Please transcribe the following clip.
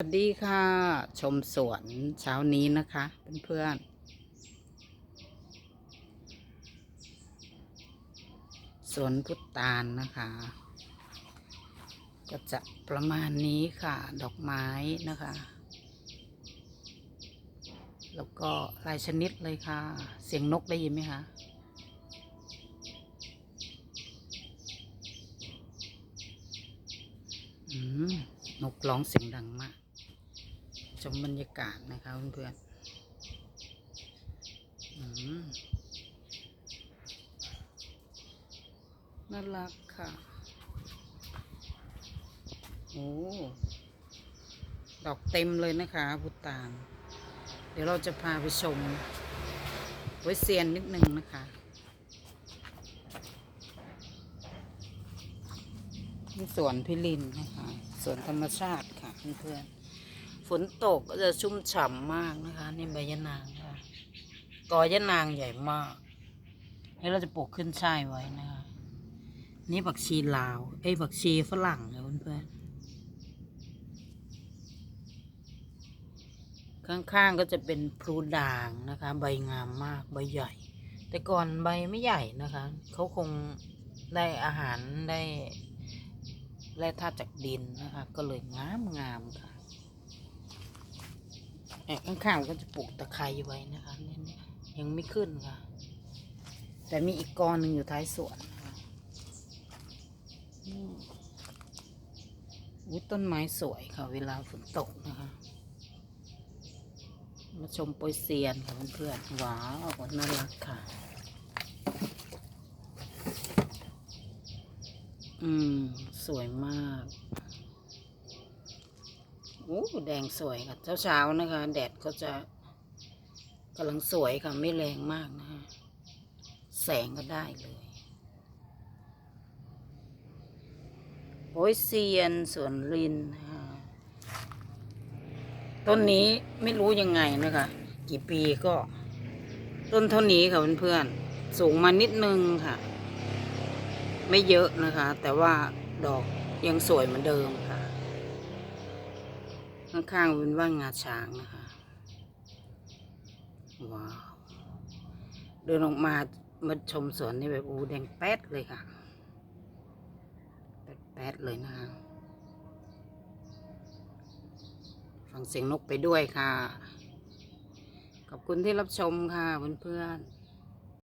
สวัสดีค่ะ ชมสวนเช้านี้นะคะเพื่อนๆสวนพุทธานนะคะ ก็จะประมาณนี้ค่ะ ดอกไม้นะคะ แล้วก็หลายชนิดเลยค่ะ เสียงนกได้ยินไหมคะอืมนกร้องเสียงดังมาก ชมบรรยากาศนะคะเพื่อนๆอืมน่ารักค่ะโอ้ดอกเต็มเลยนะคะพุตาน เดี๋ยวเราจะพาไปชมไว้เซียนนิดนึงนะคะนี่สวนพิรินนะคะสวนธรรมชาติค่ะเพื่อนๆ ฝนตกก็จะชุ่มฉ่ำมากนะคะ นี่ใบยะนางค่ะกอยะนางใหญ่มากนี่เราจะปลูกขึ้นช่ายไว้นะคะ นี่ผักชีลาวไอ้ผักชีฝรั่งค่ะเพื่อนๆข้างๆก็จะเป็นพลูด่างนะคะ ใบงามมากใบใหญ่ แต่ก่อนใบไม่ใหญ่นะคะเขาคงได้อาหารได้แร่ธาตุจากดินนะคะ ก็เลยงามงามค่ะ ข้างๆก็จะปลูกตะไคร้ไว้นะคะเนี่ยเนี่ยยังไม่ขึ้นค่ะ แต่มีอีกกอหนึ่งอยู่ท้ายสวนนะคะอุ้ต้นไม้สวยค่ะ เวลาฝนตกนะคะ มาชมโปรยเซียนค่ะเพื่อนๆว้าวน่ารักค่ะ อืม สวยมาก โอ้แดงสวยค่ะเช้าๆนะคะ แดดก็จะกำลังสวยค่ะไม่แรงมากนะคะแสงก็ได้เลยโอ้ยเซียนสวนรินนะคะต้นนี้ไม่รู้ยังไงนะคะ กี่ปีก็ ต้นเท่านี้ค่ะเพื่อนๆสูงมานิดนึงค่ะ ไม่เยอะนะคะ แต่ว่าดอกยังสวยเหมือนเดิมค่ะ ข้างๆเป็นว่างาช้างนะคะ ว้าว เดินออกมามาชมสวนนี่แบบอ้แดงแป๊ดเลยค่ะ แป๊ดแป๊ดเลยนะคะ ฟังเสียงนกไปด้วยค่ะ ขอบคุณที่รับชมค่ะเพื่อนๆ